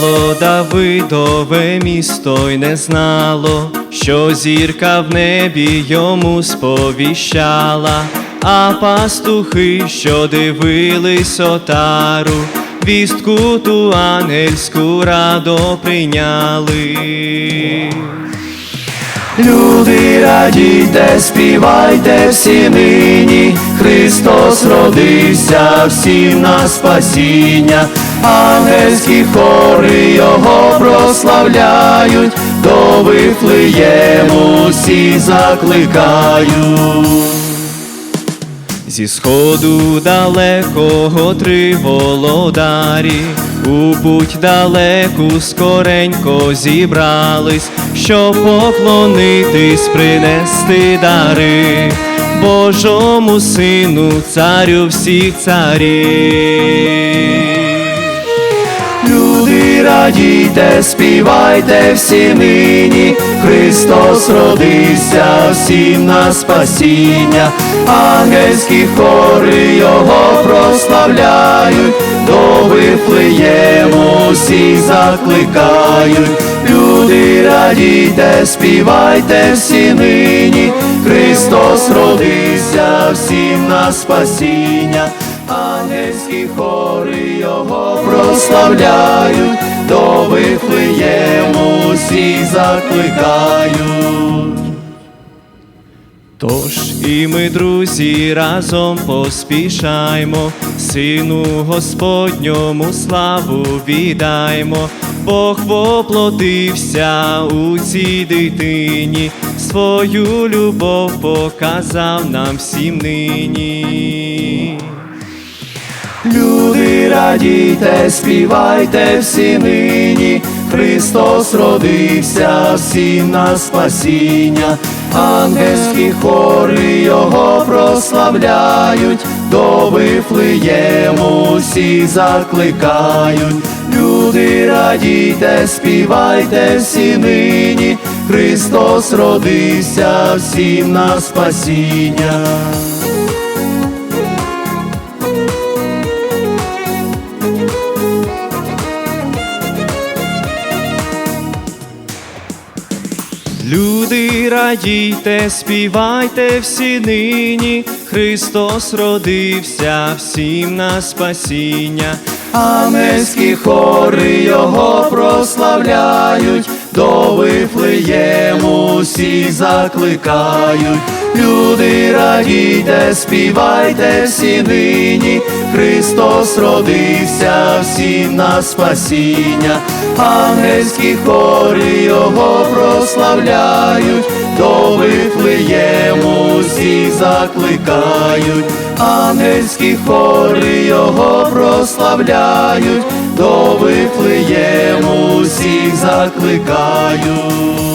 Спало Давидове місто й не знало, що зірка в небі йому сповіщала, а пастухи, що дивились отару, вістку ту ангельську радо прийняли. Люди, радійте, співайте всі нині, Христос родився, всім на спасіння, ангельські хори Його прославляють, до Вифлеєму всі закликають. Зі сходу далекого три володарі, у путь далеку скоренько зібрались, щоб поклонитись, принести дари Божому сину, царю всіх царів. Радійте, співайте всі нині, Христос родився, всім на спасіння, ангельські хори Його прославляють, до Вифлеєму всі закликають. Люди, радійте, співайте всі нині, Христос родився, всім на спасіння, ангельські хори Його прославляють, до Вифлеєму всі закликають. Тож і ми, друзі, разом поспішаймо, Сину Господньому славу віддаймо, Бог воплотився у цій дитині, свою любов показав нам всім нині. Радійте, співайте всі нині, Христос родився, всім на спасіння, ангельські хори Його прославляють, до Вифлеєму всі закликають. Люди, радійте, співайте всі нині, Христос родився, всім на спасіння. Люди, радійте, співайте всі нині, Христос родився, всім на спасіння. Ангельські хори Його прославляють, до Вифлеєму всі закликають. Люди, радійте, співайте всі нині, Христос родився, всім на спасіння, ангельські хори Його прославляють, до Вифлеєму всі закликають, ангельські хори Його прославляють, до Вифлеєму всіх закликають.